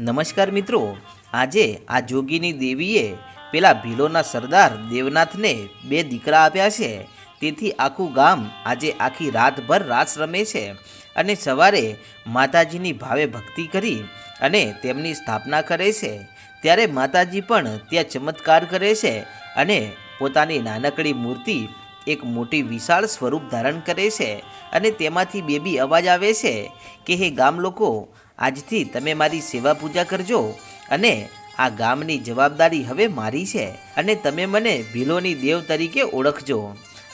નમસ્કાર મિત્રો, આજે આ જોગીની દેવીએ પેલા ભીલોના સરદાર દેવનાથને બે દીકરા આપ્યા છે. તેથી આખું ગામ આજે આખી રાતભર રાસ રમે છે અને સવારે માતાજીની ભાવે ભક્તિ કરી અને તેમની સ્થાપના કરે છે. ત્યારે માતાજી પણ ત્યાં ચમત્કાર કરે છે અને પોતાની નાનકડી મૂર્તિ એક મોટી વિશાળ સ્વરૂપ ધારણ કરે છે અને તેમાંથી બેબી અવાજ આવે છે કે, હે ગામ લોકો આજથી તમે મારી સેવા પૂજા કરજો અને આ ગામની જવાબદારી હવે મારી છે અને તમે મને ભીલોની દેવ તરીકે ઓળખજો.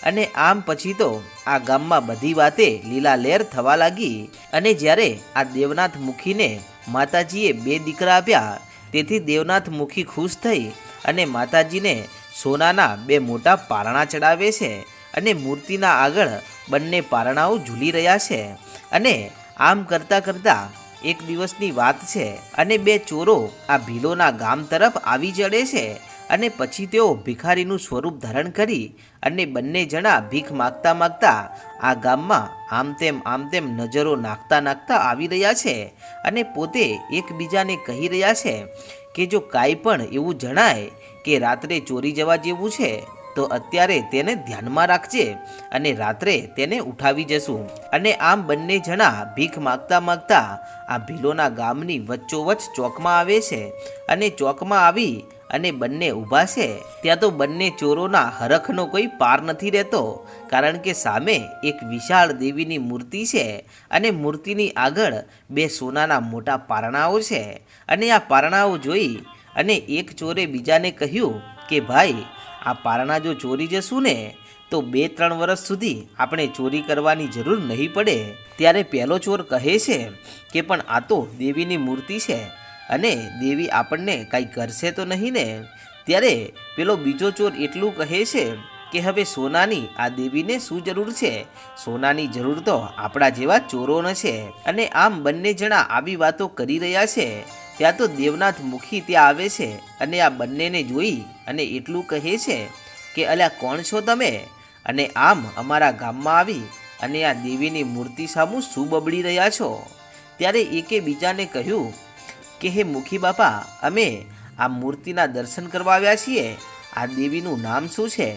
અને આમ પછી તો આ ગામમાં બધી વાતે લીલા લહેર થવા લાગી અને જ્યારે આ દેવનાથ મુખીને માતાજીએ બે દીકરા આપ્યા, તેથી દેવનાથ મુખી ખુશ થઈ અને માતાજીને સોનાના બે મોટા પારણા ચડાવે છે અને મૂર્તિના આગળ બંને પારણાઓ ઝૂલી રહ્યા છે. અને આમ કરતાં કરતાં એક દિવસની વાત છે અને બે ચોરો આ ભીલોના ગામ તરફ આવી ચડે છે અને પછી તેઓ ભિખારીનું સ્વરૂપ ધારણ કરી અને બંને જણા ભીખ માગતા માગતા આ ગામમાં આમ તેમ આમ તેમ નજરો નાખતા નાખતા આવી રહ્યા છે અને પોતે એકબીજાને કહી રહ્યા છે કે જો કાંઈ પણ એવું જણાય કે રાત્રે ચોરી જવા જેવું છે તો અત્યારે તેને ધ્યાનમાં રાખજે અને રાત્રે તેને ઉઠાવી જશું. અને આમ બંને જણા ભીખ માગતા માગતા આ ભીલોના ગામની વચ્ચોવચ્ચ ચોકમાં આવે છે. અને ચોકમાં આવી અને બંને ઊભા છે. ત્યાં તો બંને ચોરોના હરખનો કોઈ પાર નથી રહેતો, કારણ કે સામે એક વિશાળ દેવીની મૂર્તિ છે અને મૂર્તિની આગળ બે સોનાના મોટા પારણાઓ છે. અને આ પારણાઓ જોઈ અને એક ચોરે બીજાને કહ્યું કે, ભાઈ આ પારણા જો ચોરી જશું ને, તો બે ત્રણ વર્ષ સુધી આપણે ચોરી કરવાની જરૂર નહીં પડે. ત્યારે પહેલો ચોર કહે છે કે, પણ આ તો દેવીની મૂર્તિ છે અને દેવી આપણને કાંઈ કરશે તો નહીં ને? ત્યારે પેલો બીજો ચોર એટલું કહે છે કે, હવે સોનાની આ દેવીને શું જરૂર છે? સોનાની જરૂર તો આપણા જેવા ચોરોને છે અને આમ બંને જણા આવી વાતો કરી રહ્યા છે. ત્યાં તો દેવનાથ મુખી ત્યાં આવે છે અને આ બંનેને જોઈ અને એટલું કહે છે કે, અલ્યા, કોણ છો તમે? અને આમ અમારા ગામમાં આવી અને આ દેવીની મૂર્તિ સામું શું બબડી રહ્યા છો. ત્યારે એકે બીજાને કહ્યું કે, હે મુખી બાપા, અમે આ મૂર્તિના દર્શન કરવા આવ્યા છીએ. આ દેવીનું નામ શું છે?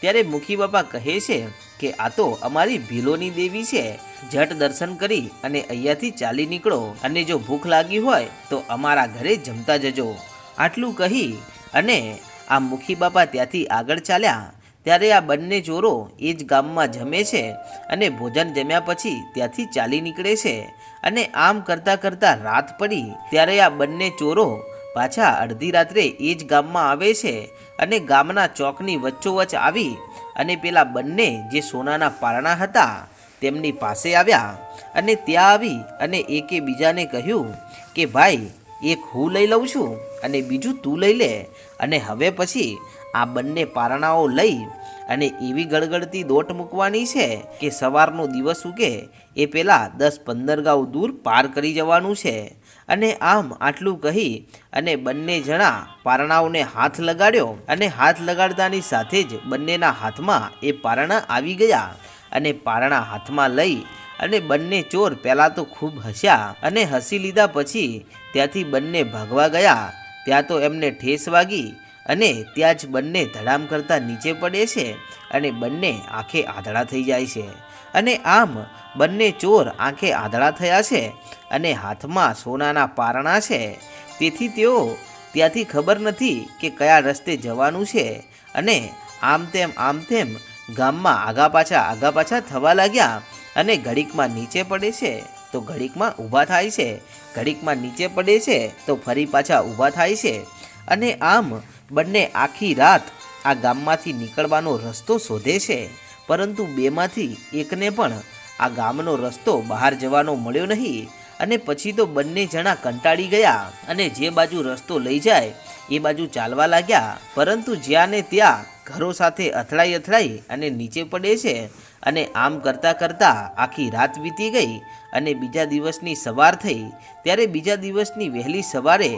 ત્યારે મુખી બાપા કહે છે કે આ તો અમારી ભીલોની દેવી છે. જટ દર્શન કરી અને અહીંયાથી ચાલી નીકળો. અને જો ભૂખ લાગી હોય તો અમારા ઘરે જમતા જજો. આટલું કહી અને આ મુખી બાપા ત્યાંથી આગળ ચાલ્યા. ત્યારે આ બંને ચોરો એ જ ગામમાં જમે છે અને ભોજન જમ્યા પછી ત્યાંથી ચાલી નીકળે છે. અને આમ કરતાં કરતાં રાત પડી. ત્યારે આ બંને ચોરો પાછા અડધી રાત્રે એ જ ગામમાં આવે છે અને ગામના ચોકની વચ્ચોવચ્ચ આવી અને પેલા બંને જે સોનાના પારણા હતા તેમની પાસે આવ્યા અને ત્યાં આવી અને એકે બીજાને કહ્યું કે, ભાઈ એક હું લઈ લઉં છું અને બીજું તું લઈ લે. અને હવે પછી આ બંને પારણાઓ લઈ અને એવી ગળગળતી દોટ મૂકવાની છે કે સવારનો દિવસ ઉગે એ પહેલાં દસ પંદર ગાઉ દૂર પાર કરી જવાનું છે. અને આમ આટલું કહી અને બંને જણા પારણાઓને હાથ લગાડ્યો અને હાથ લગાડતાની સાથે જ બંનેના હાથમાં એ પારણા આવી ગયા. અને પારણા હાથમાં લઈ અને બંને ચોર પહેલાં તો ખૂબ હસ્યા અને હસી લીધા પછી ત્યાંથી બંને ભાગવા ગયા. ત્યાં તો એમને ઠેસ વાગી અને ત્યાં જ બંને ધડામ કરતાં નીચે પડે છે અને બંને આંખે આધળા થઈ જાય છે. અને આમ બંને ચોર આંખે આધળા થયા છે અને હાથમાં સોનાના પારણા છે. તેથી તેઓ ત્યાંથી ખબર નથી કે કયા રસ્તે જવાનું છે અને આમ તેમ આમ તેમ ગામમાં આગા પાછા આગા પાછા થવા લાગ્યા અને ઘડીકમાં નીચે પડે છે તો ઘડીકમાં ઊભા થાય છે. ઘડીકમાં નીચે પડે છે તો ફરી પાછા ઊભા થાય છે. અને આમ બંને આખી રાત આ ગામમાંથી નીકળવાનો રસ્તો શોધે છે. પરંતુ બેમાંથી એકને પણ આ ગામનો રસ્તો બહાર જવાનો મળ્યો નહીં. અને પછી તો બંને જણા કંટાળી ગયા અને જે બાજુ રસ્તો લઈ જાય, એ બાજુ ચાલવા લાગ્યા. પરંતુ જ્યાં ને ત્યાં ઘરો સાથે અથડાઈ અથડાઈ અને નીચે પડે છે અને આમ કરતાં કરતાં આખી રાત વીતી ગઈ અને બીજા દિવસની સવાર થઈ. ત્યારે બીજા દિવસની વહેલી સવારે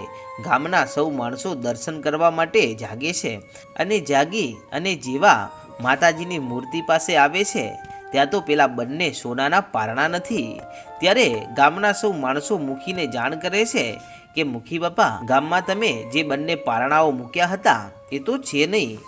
ગામના સૌ માણસો દર્શન કરવા માટે જાગે છે અને જાગી અને જેવા માતાજીની મૂર્તિ પાસે આવે છે. ત્યાં તો પેલા બંને સોનાના પારણા નથી. ત્યારે ગામના સૌ માણસો મુખીને જાણ કરે છે કે, મુખી બાપા, ગામમાં તમે જે બંને પારણાઓ મૂક્યા હતા, એ તો છે નહીં.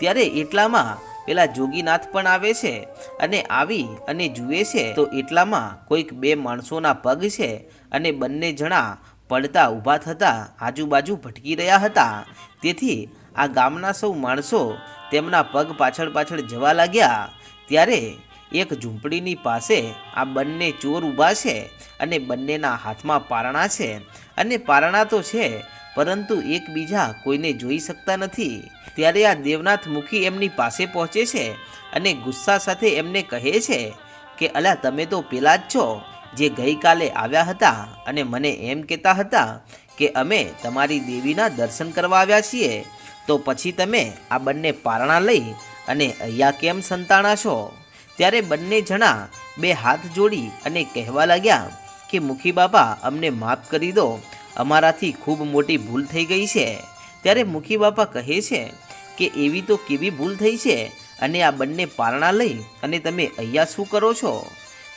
ત્યારે એટલામાં પેલા જોગીનાથ પણ આવે છે અને આવી અને જુએ છે. તો એટલામાં કોઈક બે માણસોના પગ છે અને બંને જણા પડતા ઊભા થતા આજુબાજુ ભટકી રહ્યા હતા. તેથી આ ગામના સૌ માણસો તેમના પગ પાછળ પાછળ જવા લાગ્યા. ત્યારે એક ઝૂંપડીની પાસે આ બંને ચોર ઊભા છે અને બંનેના હાથમાં પારણા છે. અને પારણા તો છે, પરંતુ એકબીજા કોઈને જોઈ શકતા નથી. ત્યારે આ દેવનાથ મુખી એમની પાસે પહોંચે છે અને ગુસ્સા સાથે એમને કહે છે કે, અલા, તમે તો પેલા જ છો જે ગઈકાલે આવ્યા હતા અને મને એમ કહેતા હતા કે અમે તમારી દેવીના દર્શન કરવા આવ્યા છીએ. તો પછી તમે આ બંને પારણા લઈ અને અહીંયા કેમ સંતાણા છો? ત્યારે બંને જણા બે હાથ જોડી અને કહેવા લાગ્યા કે, મુખી બાપા, અમને માફ કરી દો. અમારાથી ખૂબ મોટી ભૂલ થઈ ગઈ છે. ત્યારે મુખી બાપા કહે છે કે, એવી તો કેવી ભૂલ થઈ છે? અને આ બંને પારણા લઈ અને તમે અહીંયા શું કરો છો?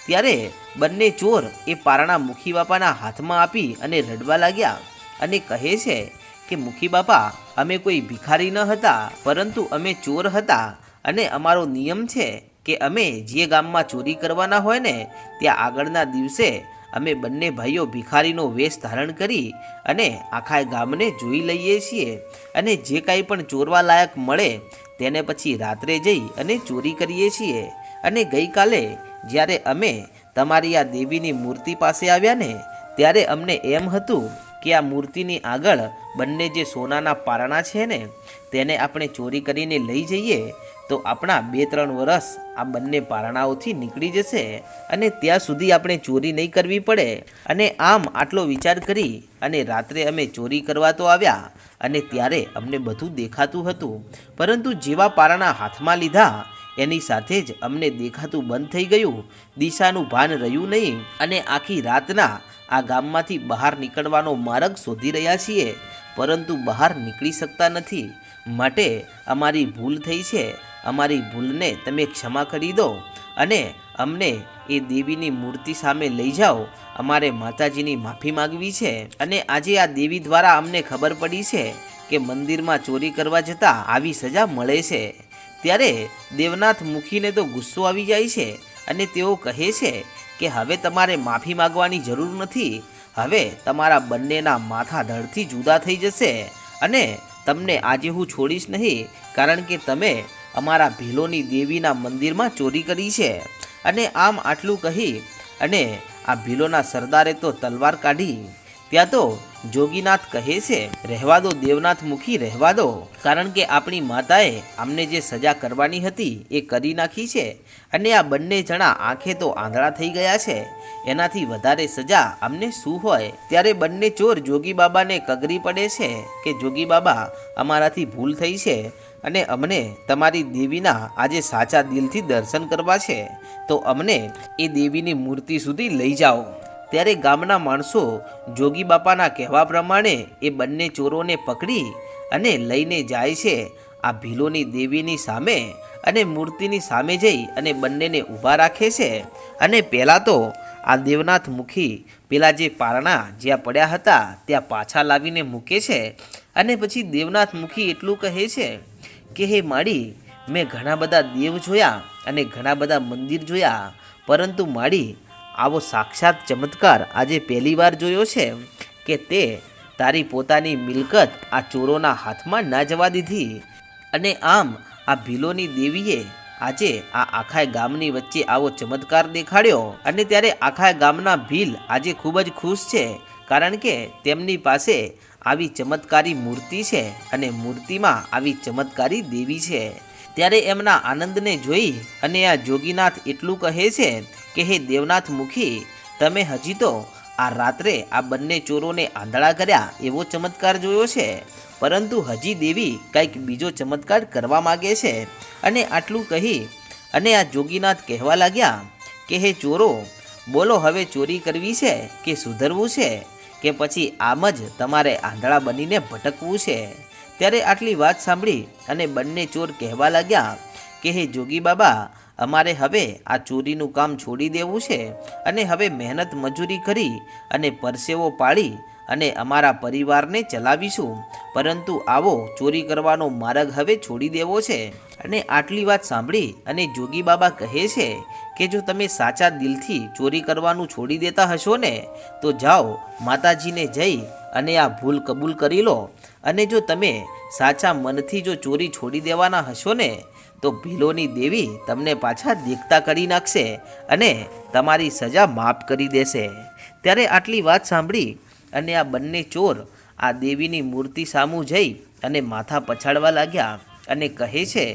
ત્યારે બંને ચોર એ પારણા મુખી બાપાના હાથમાં આપી અને રડવા લાગ્યા અને કહે છે કે, મુખી બાપા, અમે કોઈ ભિખારી ન હતા, પરંતુ અમે ચોર હતા અને અમારો નિયમ છે કે અમે જે ગામમાં ચોરી કરવાના હોય ને, ત્યાં આગળના દિવસે અમે બંને ભાઈઓ ભિખારીનો વેશ ધારણ કરી અને આખા ગામને જોઈ લઈએ છીએ અને જે કાંઈ પણ ચોરવા લાયક મળે તેને પછી રાત્રે જઈ અને ચોરી કરીએ છીએ. અને ગઈકાલે જ્યારે અમે તમારી આ દેવીની મૂર્તિ પાસે આવ્યા ને, ત્યારે અમને એમ હતું કે આ મૂર્તિની આગળ બંને જે સોનાના પારણા છે ને, તેને આપણે ચોરી કરીને લઈ જઈએ તો આપણા બે ત્રણ વર્ષ આ બંને પારણાઓથી નીકળી જશે અને ત્યાં સુધી આપણે ચોરી નહીં કરવી પડે. અને આમ આટલો વિચાર કરી અને રાત્રે અમે ચોરી કરવા તો આવ્યા અને ત્યારે અમને બધું દેખાતું હતું. પરંતુ જેવા પારણા હાથમાં લીધા, એની સાથે જ અમને દેખાતું બંધ થઈ ગયું. દિશાનું ભાન રહ્યું નહીં અને આખી રાતના આ ગામમાંથી બહાર નીકળવાનો માર્ગ શોધી રહ્યા છીએ. પરંતુ બહાર નીકળી શકતા નથી. માટે અમારી ભૂલ થઈ છે. અમારી ભૂલને તમે ક્ષમા કરી દો અને અમને એ દેવીની મૂર્તિ સામે લઈ જાઓ. અમારે માતાજીની માફી માગવી છે અને આજે આ દેવી દ્વારા અમને ખબર પડી છે કે મંદિરમાં ચોરી કરવા જતાં આવી સજા મળે છે. ત્યારે દેવનાથ મુખીને તો ગુસ્સો આવી જાય છે અને તેઓ કહે છે કે હવે તમારે માફી માગવાની જરૂર નથી. હવે તમારા બંનેના માથા ધડથી જુદા થઈ જશે અને તમને આજે હું છોડીશ નહીં, કારણ કે તમે અમારા ભીલોની દેવીના મંદિરમાં ચોરી કરી છે. અને આમ આટલું કહી અને આ ભીલોના સરદારે તો તલવાર કાઢી. ત્યાં તો જોગીનાથ કહે છે, રહેવા દો, દેવનાથ મુખી, રહેવા દો. કારણ કે આપણી માતાએ અમને જે સજા કરવાની હતી એ કરી નાખી છે. અને આ બંને જણા આંખે તો આંધળા થઈ ગયા છે. એનાથી વધારે સજા અમને શું હોય? ત્યારે બંને ચોર જોગી બાબાને કગરી પડે છે કે, જોગી બાબા, અમારાથી ભૂલ થઈ છે. અને અમને તમારી દેવીના આજે સાચા દિલથી દર્શન કરવા છે, તો અમને એ દેવીની મૂર્તિ સુધી લઈ જાઓ. ત્યારે ગામના માણસો જોગી બાપાના કહેવા પ્રમાણે એ બંને ચોરોને પકડી અને લઈને જાય છે, આ ભીલોની દેવીની સામે અને મૂર્તિની સામે જઈ અને બંનેને ઊભા રાખે છે. અને પહેલાં તો આ દેવનાથ મુખી પેલા જે પારણા જ્યાં પડ્યા હતા, ત્યાં પાછા લાવીને મૂકે છે અને પછી દેવનાથ મુખી એટલું કહે છે કે હે માળી મેં ઘણા બધા દેવ જોયા અને ઘણા બધા મંદિર જોયા, પરંતુ માળી આવો સાક્ષાત ચમત્કાર આજે પહેલી વાર જોયો છે કે તે તારી પોતાની મિલકત આ ચોરોના હાથમાં ના જવા દીધી. અને આમ આ ભીલોની દેવીએ આજે આ આખા ગામની વચ્ચે આવો ચમત્કાર દેખાડ્યો. અને ત્યારે આખા ગામના ભીલ આજે ખૂબ જ ખુશ છે, કારણ કે તેમની પાસે આવી ચમત્કારી મૂર્તિ છે અને મૂર્તિમાં આવી ચમત્કારી દેવી છે. ત્યારે એમના આનંદને જોઈ અને આ જોગીનાથ એટલું કહે છે કે, હે દેવનાથ મુખી, તમે હજી તો આ રાત્રે આ બંને ચોરોને આંધળા કર્યા એવો ચમત્કાર જોયો છે. પરંતુ હજી દેવી કંઈક બીજો ચમત્કાર કરવા માગે છે. અને આટલું કહી અને આ જોગીનાથ કહેવા લાગ્યા કે, હે ચોરો, બોલો હવે ચોરી કરવી છે કે સુધરવું છે? કે પછી આમ જ તમારે આંધળા બનીને ભટકવું છે? ત્યારે આટલી વાત સાંભળી અને બંને ચોર કહેવા લાગ્યા કે, હે જોગી બાબા, અમારે હવે આ ચોરીનું કામ છોડી દેવું છે અને હવે મહેનત મજૂરી કરી અને પરસેવો પાડી અને અમારા પરિવારને ચલાવીશું. પરંતુ આવો ચોરી કરવાનો માર્ગ હવે છોડી દેવો છે. અને આટલી વાત સાંભળી અને જોગી બાબા કહે છે કે જો તમે સાચા દિલથી ચોરી કરવાનું છોડી દેતા હશો ને, તો જાઓ, માતાજીને જઈ અને આ ભૂલ કબૂલ કરી લો. અને જો તમે સાચા મનથી જો ચોરી છોડી દેવાના હશો ને, તો ભીલોની દેવી તમને પાછા દેખતા કરી નાખશે અને તમારી સજા માફ કરી દેશે. ત્યારે આટલી વાત સાંભળી અને આ બંને ચોર આ દેવીની મૂર્તિ સામું જઈ અને માથા પછાડવા લાગ્યા. અને કહે છે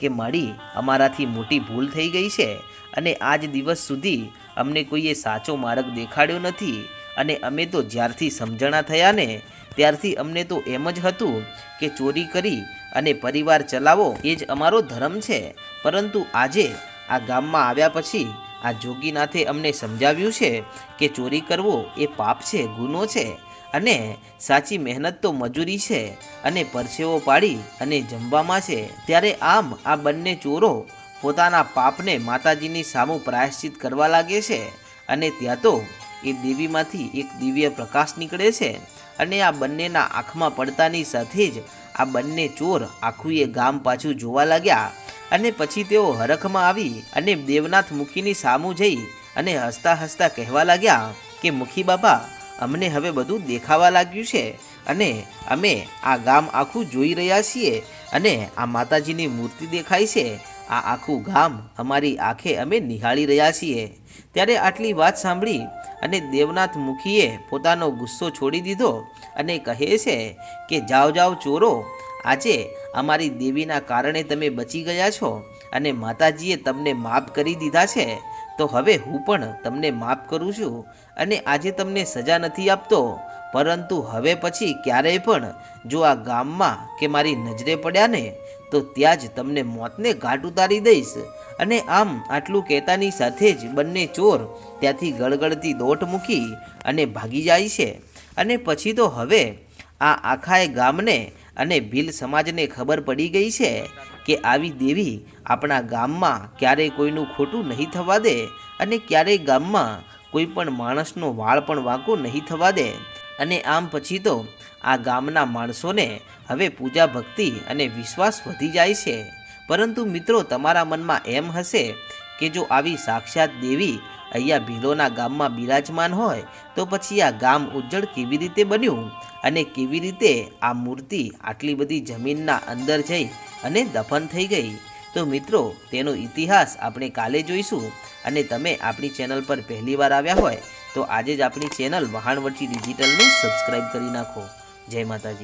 કે મારી અમારાથી મોટી ભૂલ થઈ ગઈ છે અને આજ દિવસ સુધી અમને કોઈએ સાચો માર્ગ દેખાડ્યો નથી અને અમે તો જ્યારથી સમજણા થયા ને, ત્યારથી અમને તો એમ જ હતું કે ચોરી કરી અને પરિવાર ચલાવો, એ જ અમારો ધર્મ છે. પરંતુ આજે આ ગામમાં આવ્યા પછી આ જોગીનાથે અમને સમજાવ્યું છે કે ચોરી કરવો એ પાપ છે, ગુનો છે. અને સાચી મહેનત તો મજૂરી છે અને પરસેવો પાડી અને જમવામાં છે. ત્યારે આમ આ બંને ચોરો પોતાના પાપને માતાજીની સામું પ્રાયશ્ચિત કરવા લાગે છે અને ત્યાં તો એ દેવીમાંથી એક દિવ્ય પ્રકાશ નીકળે છે અને આ બંનેના આંખમાં પડતાની સાથે જ આ બંને ચોર આખું એ ગામ પાછું જોવા લાગ્યા અને પછી તેઓ હરખમાં આવી અને દેવનાથ મુખીની સામું જઈ અને હસતા હસતા કહેવા લાગ્યા કે, મુખી બાબા અમને હવે બધું દેખાવા લાગ્યું છે અને અમે આ ગામ આખું જોઈ રહ્યા છીએ અને આ માતાજીની મૂર્તિ દેખાય છે. આ આખું ગામ અમારી આંખે અમે નિહાળી રહ્યા છીએ. ત્યારે આટલી વાત સાંભળી અને દેવનાથ મુખીએ પોતાનો ગુસ્સો છોડી દીધો અને કહે છે કે, જાઓ જાઓ, ચોરો, આજે અમારી દેવીના કારણે તમે બચી ગયા છો અને માતાજીએ તમને માફ કરી દીધા છે. તો હવે હું પણ તમને માફ કરું છું અને આજે તમને સજા નથી આપતો. પરંતુ હવે પછી ક્યારેય પણ જો આ ગામમાં કે મારી નજરે પડ્યા ને, તો ત્યાં જ તમને મોતને ઘાટ ઉતારી દઈશ. અને આમ આટલું કહેતાની સાથે જ બંને ચોર ત્યાંથી ગળગળતી દોટ મૂકી અને ભાગી જાય છે. અને પછી તો હવે આ આખાએ ગામને અને ભીલ સમાજને ખબર પડી ગઈ છે. કે આવી દેવી આપણા ગામમાં ક્યારેય કોઈનું ખોટું નહીં થવા દે અને ક્યારેય ગામમાં કોઈ પણ માણસનો વાળ પણ વાંકો નહીં થવા દે. અને આમ પછી તો આ ગામના માણસોને હવે પૂજા ભક્તિ અને વિશ્વાસ વધી જાય છે. પરંતુ મિત્રો, તમારા મનમાં એમ હશે કે જો આવી સાક્ષાત દેવી અહીંયા ભીલોના ગામમાં બિરાજમાન હોય, તો પછી આ ગામ ઉજ્જળ કેવી રીતે બન્યું? અને કેવી રીતે આ મૂર્તિ આટલી બધી જમીનના અંદર જઈ અને દફન થઈ ગઈ. તો મિત્રો, તેનો ઇતિહાસ આપણે કાલે જોઈશું અને તમે આપણી ચેનલ પર પહેલીવાર આવ્યા હોય, તો આજે જ આપણી ચેનલ વહાણવટી ડિજિટલને સબસ્ક્રાઈબ કરી નાખો. જય માતાજી.